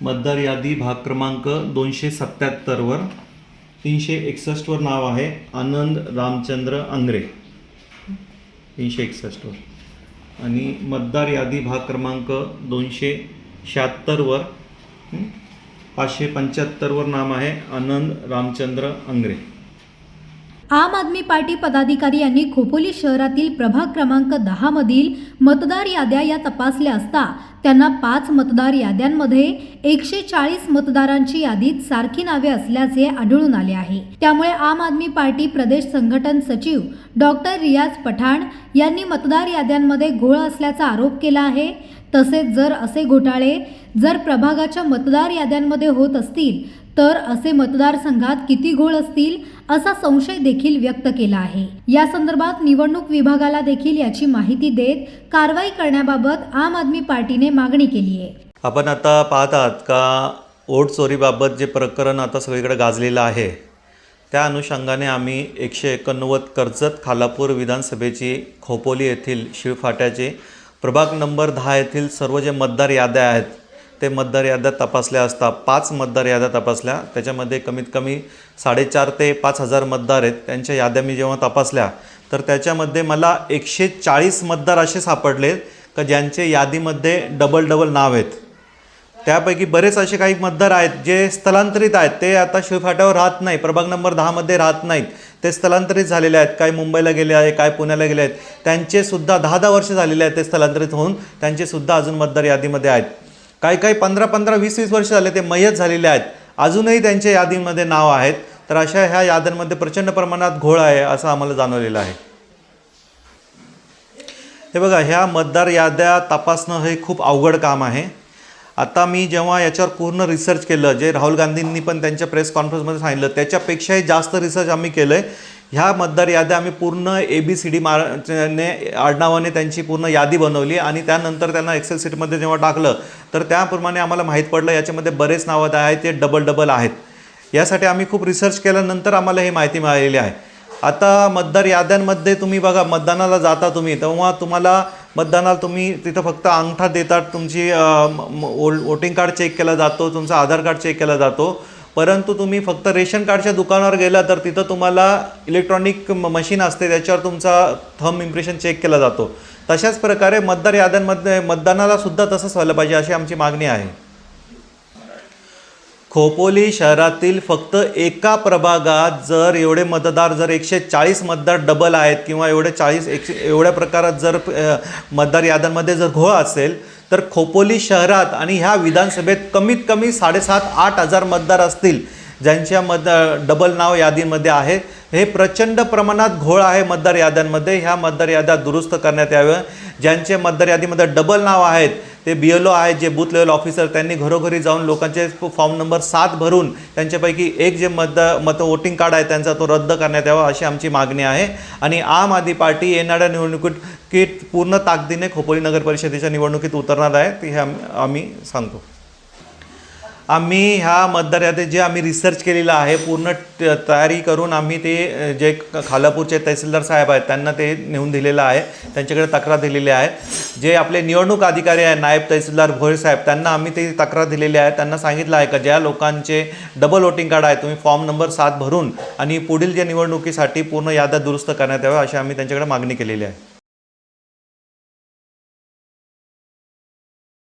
मतदार यादी भाग क्रमांक दोनशे सत्त्याहत्तरवर तीनशे एकसष्टवर नाव आहे आनंद रामचंद्र आंग्रे तीनशे एकसष्टवर आणि मतदार यादी भाग क्रमांक दोनशे शहात्तरवर पाचशे पंच्याहत्तरवर नाम आहे आनंद रामचंद्र आंग्रे आम आदमी पार्टी पदाधिकारी यांनी खोपोली शहरातील प्रभाग क्रमांक दहामधील मतदार याद्या या तपासल्या असता त्यांना पाच मतदार याद्यांमध्ये एकशे चाळीस मतदारांची यादीत सारखी नावे असल्याचे आढळून आले आहे. त्यामुळे आम आदमी पार्टी प्रदेश संघटन सचिव डॉक्टर रियाज पठाण यांनी मतदार याद्यांमध्ये घोळ असल्याचा आरोप केला आहे. तसेच जर असे घोटाळे जर प्रभागाच्या मतदार याद्यांमध्ये होत असतील तर असे मतदारसंघात किती घोळ असतील असा संशय देखील व्यक्त केला आहे. या संदर्भात निवडणूक विभागाला देखील याची माहिती देत कारवाई करण्याबाबत आम आदमी पार्टीने मागणी केली आहे. आपण आता पाहत आहात का ओट चोरीबाबत जे प्रकरण आता सगळीकडे गाजलेलं आहे त्या अनुषंगाने आम्ही एकशे एकोणनव्वद कर्जत खालापूर विधानसभेची खोपोली येथील शिवफाट्याचे प्रभाग नंबर दहा येथील सर्व जे मतदार याद्या आहेत ते मतदार याद्या तपासल्या असता पाच मतदार याद्या तपासल्या. त्याच्यामध्ये कमीत कमी साडेचार ते पाच हजार मतदार आहेत. त्यांच्या याद्या मी जेव्हा तपासल्या तर त्याच्यामध्ये मला एकशे चाळीस मतदार असे सापडले का ज्यांचे यादीमध्ये डबल डबल नाव आहेत. त्यापैकी बरेच असे काही मतदार आहेत जे स्थलांतरित आहेत. ते आता शिवफाट्यावर राहत नाही प्रभाग नंबर दहामध्ये राहत नाहीत. ते स्थलांतरित झालेले आहेत. काही मुंबईला गेले आहे काय पुण्याला गेले आहेत त्यांचे सुद्धा दहा दहा वर्ष झालेले आहेत ते स्थलांतरित होऊन. त्यांचे सुद्धा अजून मतदार यादीमध्ये आहेत. काही काही पंधरा पंधरा वीस वीस वर्ष झाले ते मयत झालेले आहेत. अजूनही त्यांच्या यादीमध्ये नाव आहेत. तर अशा ह्या याद्यांमध्ये प्रचंड प्रमाणात घोळ आहे असं आम्हाला जाणवलेलं आहे. हे बघा ह्या मतदार याद्या तपासणं हे खूप अवघड काम आहे. आता मी जेव्हा याच्यावर पूर्ण रिसर्च केलं जे राहुल गांधींनी पण त्यांच्या प्रेस कॉन्फरन्समध्ये सांगितलं त्याच्यापेक्षाही जास्त रिसर्च आम्ही केलं आहे ह्या मतदार याद्या आम्ही पूर्ण ए बी सी डी मार ने आडनावाने त्यांची पूर्ण यादी बनवली आणि त्यानंतर त्यांना एक्सेल सीटमध्ये जेव्हा टाकलं तर त्याप्रमाणे आम्हाला माहीत पडलं याच्यामध्ये बरेच नावं आहेत ते डबल डबल आहेत. यासाठी आम्ही खूप रिसर्च केल्यानंतर आम्हाला ही माहिती मिळालेली आहे. आता मतदार याद्यांमध्ये तुम्ही बघा मतदानाला जाता तुम्ही तेव्हा तुम्हाला मतदानाला तुम्ही तिथं फक्त अंगठा देतात तुमची वोटिंग कार्ड चेक केला जातो तुमचा आधार कार्ड चेक केला जातो. परंतु तुम्ही फक्त रेशन कार्डच्या दुकानावर गेला तर तिथं तुम्हाला इलेक्ट्रॉनिक मशीन असते त्याच्यावर तुमचा थम इम्प्रेशन चेक केला जातो. तशाच प्रकारे मतदार याद्यांमध्ये मतदानाला सुद्धा तसंच व्हायला पाहिजे अशी आमची मागणी आहे. खोपोली शहरातील फक्त एका प्रभागात जर एवढे मतदार जर एकशे चाळीस मतदार डबल आहेत किंवा एवढे चाळीस एकशे एवढ्या प्रकारात जर मतदार याद्यांमध्ये जर घोळ असेल तर खोपोली शहरात आणि ह्या विधानसभेत कमीत कमी साडेसात आठ हजार मतदार असतील ज्यांच्या मत डबल नाव यादीमध्ये आहे. हे प्रचंड प्रमाणात घोळ आहे मतदार याद्यांमध्ये. ह्या मतदार याद्या दुरुस्त करण्यात याव्या. ज्यांचे मतदार यादीमध्ये डबल नाव आहेत ते बी एल ओ आहेत जे बूथ लेवल ऑफिसर त्यांनी घरोघरी जाऊन लोकांचे फॉर्म नंबर सात भरून त्यांच्यापैकी एक जे मत मत वोटिंग कार्ड आहे त्यांचा तो रद्द करण्यात यावा अशी आमची मागणी आहे. आणि आम आदमी पार्टी येणाऱ्या निवडणुकीत किट पूर्ण ताकदीने खोपोली नगर परिषदेच्या निवडणुकीत उतरणार आहे ते हे आम- आम्ही सांगतो. आम्ही ह्या मतदार यादीत जे आम्ही रिसर्च केलेलं आहे पूर्ण त- तयारी करून आम्ही ते जे खालापूरचे तहसीलदार साहेब आहेत त्यांना ते नेऊन दिलेलं आहे. त्यांच्याकडे तक्रार दिलेली आहे. जे आपले निवडणूक अधिकारी आहे नायब तहसीलदार भोळे साहेब त्यांना आम्ही ते तक्रार दिलेली आहे. त्यांना सांगितलं आहे का ज्या लोकांचे डबल वोटिंग कार्ड आहे तुम्ही फॉर्म नंबर सात भरून आणि पुढील जे निवडणुकीसाठी पूर्ण याद्या दुरुस्त करण्यात याव्या अशी आम्ही त्यांच्याकडे मागणी केलेली आहे.